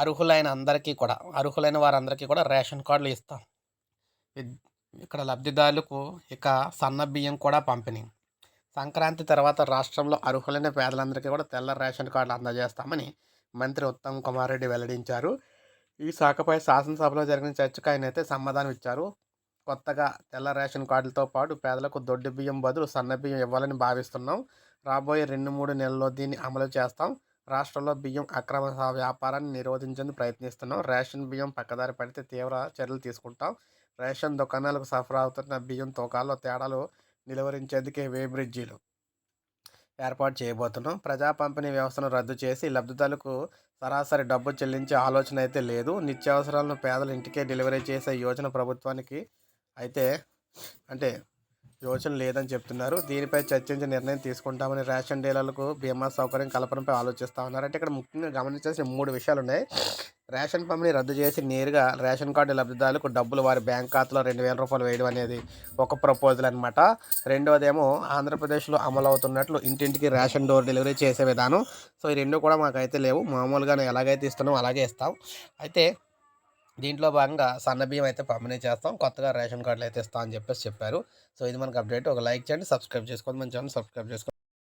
అర్హులైన అందరికీ కూడా అర్హులైన వారందరికీ కూడా రేషన్ కార్డులు ఇస్తాం. ఇక్కడ లబ్ధిదారులకు ఇక సన్న బియ్యం కూడా పంపిణీ. సంక్రాంతి తర్వాత రాష్ట్రంలో అర్హులైన పేదలందరికీ కూడా తెల్ల రేషన్ కార్డులు అందజేస్తామని మంత్రి ఉత్తమ్ కుమార్ రెడ్డి వెల్లడించారు. ఈ శాఖపై శాసనసభలో జరిగిన చర్చకు ఆయన అయితే సమాధానం ఇచ్చారు. కొత్తగా తెల్ల రేషన్ కార్డులతో పాటు పేదలకు దొడ్డు బియ్యం బదులు సన్న బియ్యం ఇవ్వాలని భావిస్తున్నాం. రాబోయే రెండు మూడు నెలల్లో దీన్ని అమలు చేస్తాం. రాష్ట్రంలో బియ్యం అక్రమ వ్యాపారాన్ని నిరోధించేందుకు ప్రయత్నిస్తున్నాం. రేషన్ బియ్యం పక్కదారి పడితే తీవ్ర చర్యలు తీసుకుంటాం. రేషన్ దుకాణాలకు సరఫరా అవుతున్న బియ్యం తూకాల్లో తేడాలు నిలువరించేందుకే వే బ్రిడ్జీలు ఏర్పాటు చేయబోతున్నాం. ప్రజా పంపిణీ వ్యవస్థను రద్దు చేసి లబ్ధిదారులకు సరాసరి డబ్బు చెల్లించే ఆలోచన అయితే లేదు. నిత్యావసరాలను పేదల ఇంటికే డెలివరీ చేసే యోజన ప్రభుత్వానికి అయితే అంటే యోచన లేదని చెప్తున్నారు. దీనిపై చర్చించి నిర్ణయం తీసుకుంటామని రేషన్ డీలర్లకు బీమా సౌకర్యం కల్పనపై ఆలోచిస్తా ఉన్నారు. అంటే ఇక్కడ ముఖ్యంగా గమనించాల్సిన మూడు విషయాలు ఉన్నాయి రేషన్ పంపిణీ రద్దు చేసి నేరుగా రేషన్ కార్డు లబ్ధిదారులకు డబ్బులు వారి బ్యాంక్ ఖాతాలో రెండు వేల రూపాయలు వేయడం అనేది ఒక ప్రపోజల్ అనమాట రెండవదేమో ఆంధ్రప్రదేశ్లో అమలు అవుతున్నట్లు ఇంటింటికి రేషన్ డోర్ డెలివరీ చేసే విధానం. సో ఈ రెండు కూడా మాకైతే లేవు. మామూలుగానే ఎలాగైతే ఇస్తున్నాం అలాగే ఇస్తాం. అయితే దీంట్లో భాగంగా సన్న బియ్యం అయితే పంపిణీ చేస్తాం. కొత్తగా రేషన్ కార్డులు అయితే ఇస్తాం అని చెప్పేసి చెప్పారు. సో ఇది మనకు అప్డేట్. ఒక లైక్ చేయండి సబ్స్క్రైబ్ చేసుకోండి. మన ఛానల్ సబ్స్క్రైబ్ చేసుకోండి.